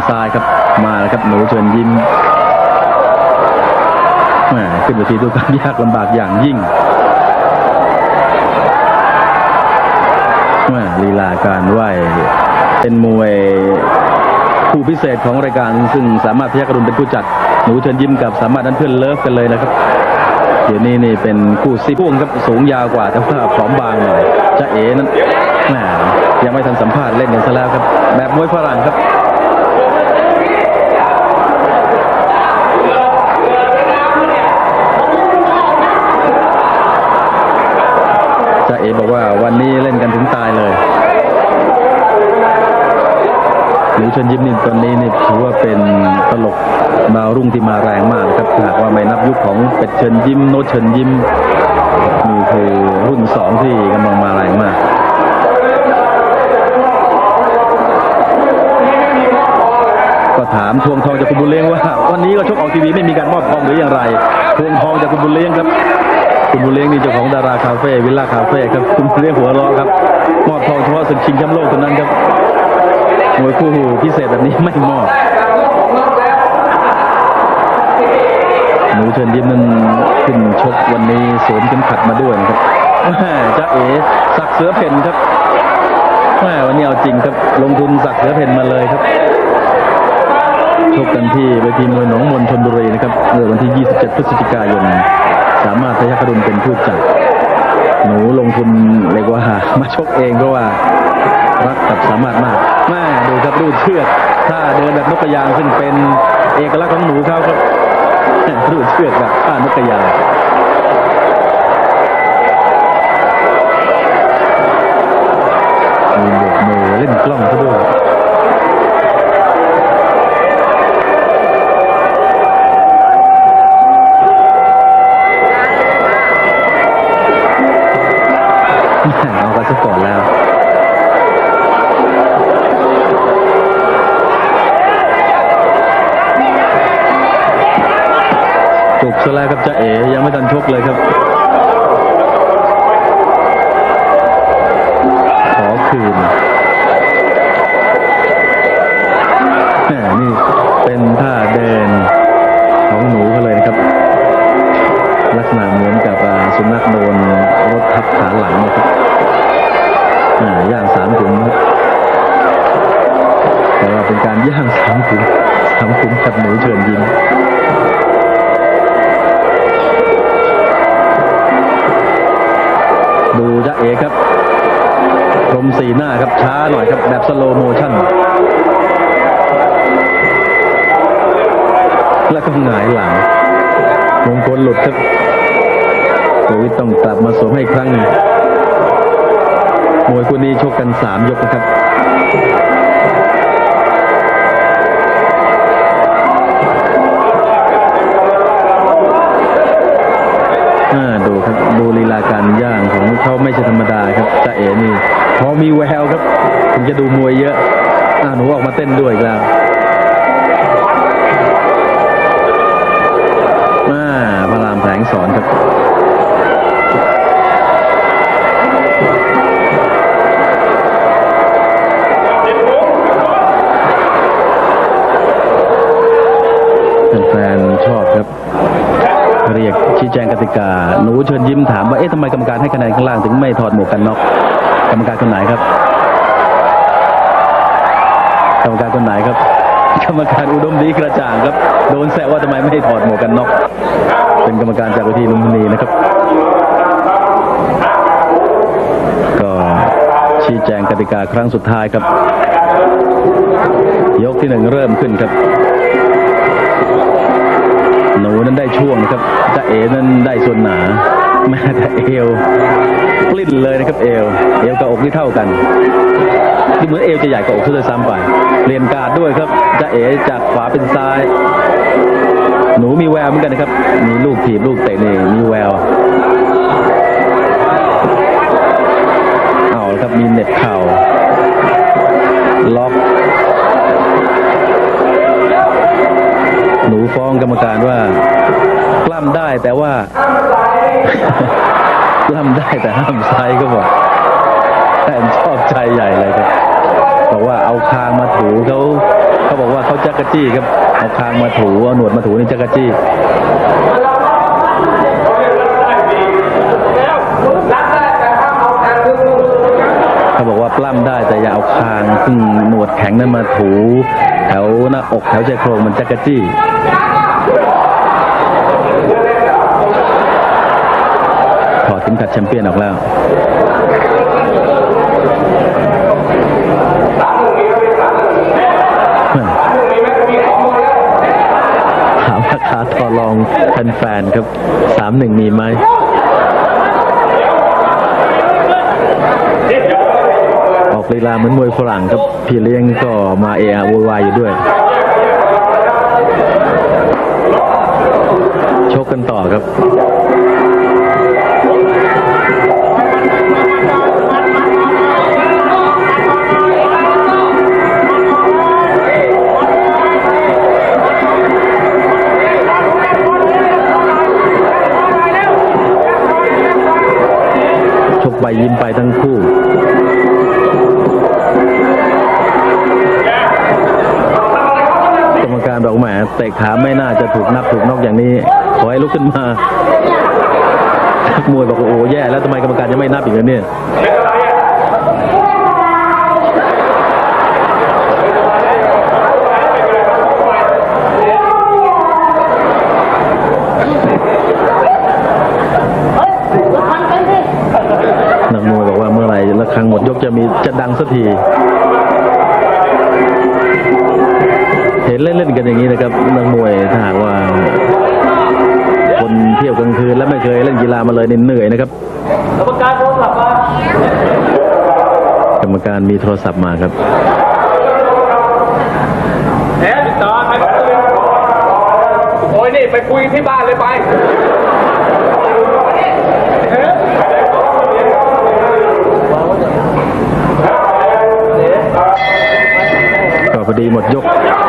างซ้ายครับ มาแล้วครับหนูเชิญยิ้มแหมขึ้นเวทีด้วยความยากลำบากอย่างยิ่งแหมลีลาการไหวเป็นมวยคู่พิเศษของรายการซึ่งสามารถพยักรุณเป็นผู้จัด หนูเชิญยิ้มกับสามารถนั้นเพื่อนเลิฟกันเลยนะครับเดี๋ยวนี้นี่เป็นคู่ซีพ่วงครับสูงยาวกว่า แต่ว่าผอมบางหน่อยจะเอ๋นั้นแหมยังไม่ทันสัมภาษณ์เล่นกันซะแล้วครับ แบบมวยฝรั่งครับ บอกว่าวันนี้เล่นกันถึงตายเลยหนูเชิญยิ้มนี่ตอนนี้นี่ถือว่าเป็นตลกดาวรุ่งที่มาแรงมากนะครับหากว่าไม่นับยุคของเป็ดเชิญยิ้มโนเชิญยิ้มนี่คือรุ่นสองที่กำลังมาแรงมากก็ถามทวงทองจากคุณบุญเลี้ยงว่า วันนี้ก็ชกออกทีวีไม่มีการมอบทองหรืออย่างไร ทวงทองจากคุณบุญเลี้ยงครับ คุณบุเลี้ยงนี่เจ้าของดาราคาเฟ่วิลล่าคาเฟ่ครับคุณบุเลี้ยงหัวเราะครับมอบทองเฉพาะศึกชิงแชมป์โลกเท่านั้นครับมวยคู่พิเศษแบบนี้ไม่มอบหนูเชิญยิ้มนั้นขึ้นชกวันนี้สวมเข็มขัดมาด้วยนะครับจ้าเอ๋สักเสือเพ่นครับแม่วันนี้เอาจริงครับ ลงทุนสักเสือเพ่นมาเลยครับชกกันที่เวทีมวยหนองมนชนบุรี 7 พฤศจิกายน สามารถพยัคฆรุณเป็นผู้จัด หนูลงทุนเรยกว่ามาชกเองเพราะว่ารักกับสามารถมากแม่ดูครับรูดเชือกถ้าเดินแบบนกกระยางซึ่งเป็นเอกลักษณ์ของหนูเขาครับรูดเชือกแบบท่านกกระยาง เอากันซะก่อนแล้วจบซะแล้วครับจะเอ๋ยังไม่ทันชกเลยครับ ย่างสามขุมสามขุมกับหนูเชิญยิ้มดูจะเอครับพรมสีหน้าครับช้าหน่อยครับแบบสโลโมชั่น แล้วก็หงายหลังมงคลหลุดครับโควิดต้องกลับมาสวมให้ครั้งหนึ่งมวยคู่นี้ชกกันสามยกนะครับ ดูลีลาการย่างของเขาไม่ใช่ธรรมดาครับจ่าเอ๋นี่พอมีแววครับถึงจะดูมวยเยอะอ่าหนูออกมาเต้นด้วยแล้วมาพระรามแสงสอนครับ แจงกติกา หนูเชิญยิ้มถามว่า เอ๊ะทำไมกรรมการให้คะแนนข้างล่างถึงไม่ถอดหมวกกันน็อก กรรมการคนไหนครับ กรรมการคนไหนครับ กรรมการอุดมดีกระจ่างครับ โดนแซวว่าทำไมไม่ให้ถอดหมวกกันน็อก เป็นกรรมการจากเวทีลุมพินีนะครับ ก็ชี้แจงกติกาครั้งสุดท้ายครับ ยกที่หนึ่งเริ่มขึ้นครับ หนูนั้นได้ช่วงนะครับจะเอนั้นได้ส่วนหนาแม้แต่เอวปลิ้นเลยนะครับเอว เอวกับอกนี่เท่ากันที่เหมือนเอวจะใหญ่กว่าอกซะด้วยซ้ำไปเปลี่ยนการดด้วยครับจะเอจากขวาเป็นซ้าย หนูมีแววเหมือนกันนะครับ มีลูกถีบลูกเตะนี่มีแววเอาครับมีเน็บเข่า ล้ำได้แต่ห้ามไซก็บอกแฟนชอบใจใหญ่เลยครับบอกว่าเอาคางมาถูเขาเขาบอกว่าเขาจักรจี้ครับเอาคางมาถูเอาหนวดมาถูนี่จักรจี้เขาบอกว่าปล้ำได้แต่อย่าเอาคางซึ่งหนวดแข็งนั้นมาถู แถวหน้าอกแถวชายโครงมันจักรจี้ ถอดเข็มขัดแชมเปี้ยนออกแล้วถามราคาต่อรองแฟนๆครับสามหนึ่งมีไหมออกลีลาเหมือนมวยฝรั่งครับพี่เลี้ยงก็มาเอะอะโวยวายอยู่ด้วย ชกกันต่อครับ คู่ กรรมการบอกแหมเตะขาไม่น่าจะถูกนับถูกนอกอย่างนี้ ขอให้ลุกขึ้นมา มวยบอกว่าโอ้แย่แล้วทำไมกรรมการยังไม่นับอีกเลยเนี่ย ครับนักมวยถ้าหากว่า คนเที่ยวกลางคืนและไม่เคยเล่นกีฬามาเลยนี่เหนื่อยนะครับกรรมการโทรศัพท์มากรรมการมีโทรศัพท์มาครับแหมติดต่อใครมาคุยโอ้ยนี่ไปคุยที่บ้านเลยไปก็พอดีหมดยก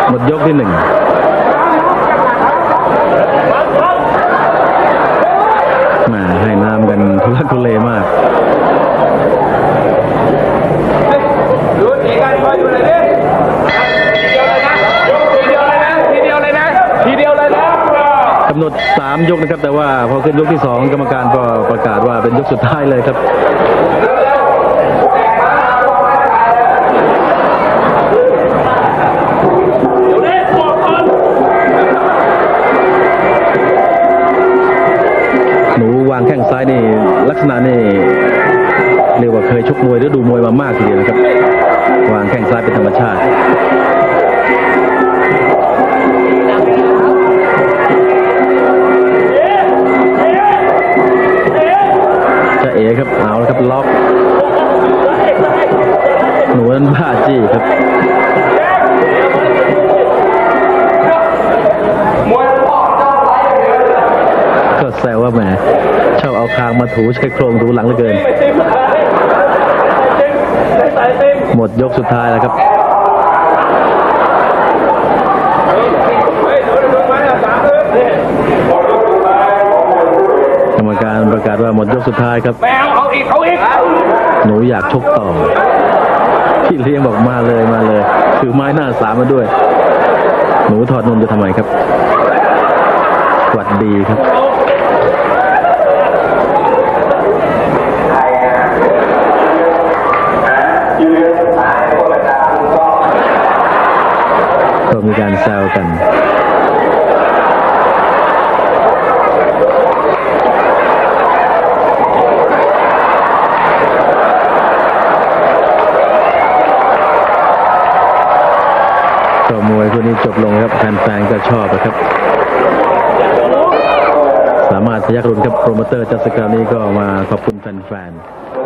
หมดยกที่หนึ่งแมาให้น้ำกันทุลักทุเลมาก ดูทีกันคอยดูเลยดิทีเดียวเลยนะทีเดียวเลยนะทีเดียวเลยนะทีเดียวเลยนะ กำ หนด3ยกนะครับ แต่ว่าพอขึ้นยกที่2กรรมการก็ประกาศว่าเป็นยกสุดท้ายเลยครับหนูวางแข้งซ้ายนี่ลักษณะนี่ ก็แซวว่าแหมชอบเอาคางมาถูใช้โครงถูหลังเหลือเกินไม่ติ้มติ้มใส่ใส่ติ้มหมดยกสุดท้ายแล้วครับเฮ้ยดูดูมาสามเลยนี่กรรมการประกาศว่าหมดยกสุดท้ายครับแมวเอาอีกเอาอีกหนูอยากชกต่อพี่เลี้ยงบอกมาเลยมาเลยถือไม้หน้าสามมาด้วย หนูถอดนมจะทำไมครับหวัดดีครับ มีการแซวกันก็มวยคู่นี้จบลงครับแฟนๆก็ชอบนะครับ สามารถพยักรุณครับโปรโมเตอร์จัสกาวนี้ก็มาขอบคุณแฟนๆ